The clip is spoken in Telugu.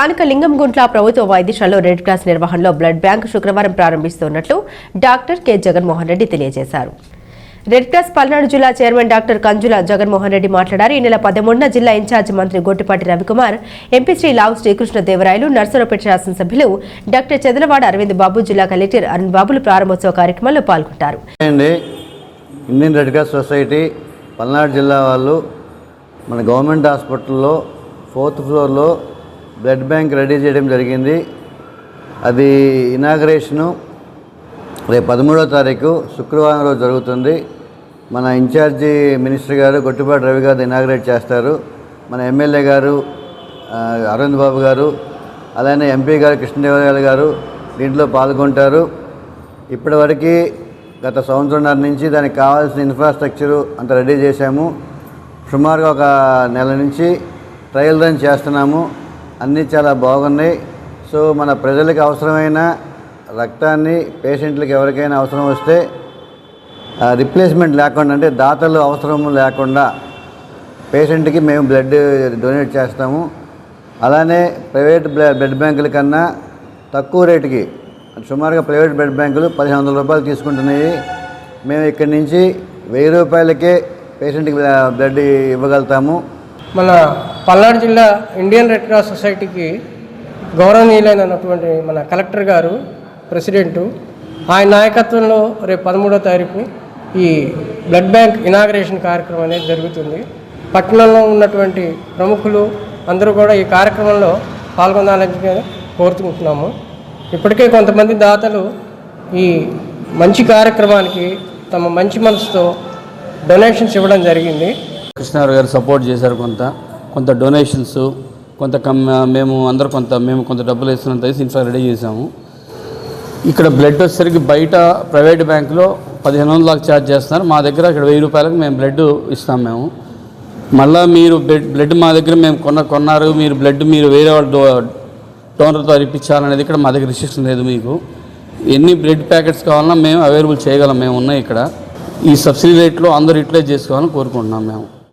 స్థానిక లింగంగుంట్ల ప్రభుత్వ వైద్యశాలలో రెడ్ క్రాస్ నిర్వహణలో బ్లడ్ బ్యాంక్ శుక్రవారం ప్రారంభిస్తున్నట్లు డాక్టర్ కె. జగన్మోహన్ రెడ్డి తెలియజేశారు. రెడ్ క్రాస్ పల్నాడు జిల్లా చైర్మన్ డాక్టర్ కంజుల జగన్మోహన్ రెడ్డి మాట్లాడారు. ఈ నెల పదమూడున జిల్లా ఇన్ఛార్జ్ మంత్రి గొట్టిపాటి రవికుమార్ ఎంపీ శ్రీ లావు శ్రీకృష్ణ దేవరాయలు నర్సరావుపేట శాసనసభ్యులు డాక్టర్ చెదలవాడ అరవింద్ బాబు జిల్లా కలెక్టర్ అరుణ్ బాబులు ప్రారంభోత్సవ కార్యక్రమంలో పాల్గొంటారు. Indian red cross society Palnadu జిల్లా వాళ్ళు మన గవర్నమెంట్ హాస్పిటల్లో ఫోర్త్ ఫ్లోర్లో బ్లడ్ బ్యాంక్ రెడీ చేయడం జరిగింది. అది ఇనాగ్రేషను రేపు పదమూడో తారీఖు శుక్రవారం రోజు జరుగుతుంది. మన ఇన్ఛార్జి మినిస్టర్ గారు గొట్టుపాటి రవి గారు ఇనాగ్రేట్ చేస్తారు. మన ఎమ్మెల్యే గారు అరవింద్ బాబు గారు అలానే ఎంపీ గారు కృష్ణదేవరాయలు గారు దీంట్లో పాల్గొంటారు. ఇప్పటివరకు గత సంవత్సరంన్నర నుంచి దానికి కావాల్సిన ఇన్ఫ్రాస్ట్రక్చరు అంత రెడీ చేశాము. సుమారుగా ఒక నెల నుంచి ట్రయల్ రన్ చేస్తున్నాము. అన్నీ చాలా బాగున్నాయి. సో మన ప్రజలకు అవసరమైన రక్తాన్ని పేషెంట్లకు ఎవరికైనా అవసరం వస్తే రిప్లేస్మెంట్ లేకుండా అంటే దాతలు అవసరం లేకుండా పేషెంట్కి మేము బ్లడ్ డొనేట్ చేస్తాము. అలానే ప్రైవేట్ బ్ల- బ్లడ్ బ్యాంకుల కన్నా తక్కువ రేటుకి సుమారుగా ప్రైవేట్ బ్లడ్ బ్యాంకులు పదిహేను వందల రూపాయలు తీసుకుంటున్నాయి. మేము ఇక్కడి నుంచి వెయ్యి రూపాయలకే పేషెంట్కి బ్లడ్ ఇవ్వగలుగుతాము. మన పల్నాడు జిల్లా ఇండియన్ రెడ్ క్రాస్ సొసైటీకి గౌరవనీయులైనటువంటి మన కలెక్టర్ గారు ప్రెసిడెంటు ఆయన నాయకత్వంలో రేపు పదమూడో తారీఖు ఈ బ్లడ్ బ్యాంక్ ఇనాగరేషన్ కార్యక్రమం అనేది జరుగుతుంది. పట్టణంలో ఉన్నటువంటి ప్రముఖులు అందరూ కూడా ఈ కార్యక్రమంలో పాల్గొనాలని కోరుకుంటున్నాము. ఇప్పటికే కొంతమంది దాతలు ఈ మంచి కార్యక్రమానికి తమ మంచి మనసుతో డొనేషన్స్ ఇవ్వడం జరిగింది. కృష్ణారావు గారు సపోర్ట్ చేశారు కొంత కొంత డొనేషన్స్ కొంత కమ్ మేము అందరు కొంత మేము కొంత డబ్బులు వేస్తున్నంత వేసి ఇన్ఫ్రా రెడీ చేసాము ఇక్కడ బ్లడ్ వచ్చేసరికి బయట ప్రైవేట్ బ్యాంకులో పదిహేను వందల దాకా ఛార్జ్ చేస్తున్నారు. మా దగ్గర ఇక్కడ వెయ్యి రూపాయలకు మేము బ్లడ్ ఇస్తాం మేము. మళ్ళీ మీరు బ్లడ్ బ్లడ్ మా దగ్గర మేము కొన్న కొన్నారు. మీరు బ్లడ్ మీరు వేరే వాళ్ళ డో డోనర్తో ఇప్పించాలనేది ఇక్కడ మా దగ్గర రిస్ట్రిక్షన్ లేదు మీకు. ఎన్ని బ్లడ్ ప్యాకెట్స్ కావాలన్నా మేము అవైలబుల్ చేయగలం. మేము ఉన్నాయి ఇక్కడ. ఈ సబ్సిడీ రేట్లో అందరూ యూటిలైజ్ చేసుకోవాలని కోరుకుంటున్నాం మేము.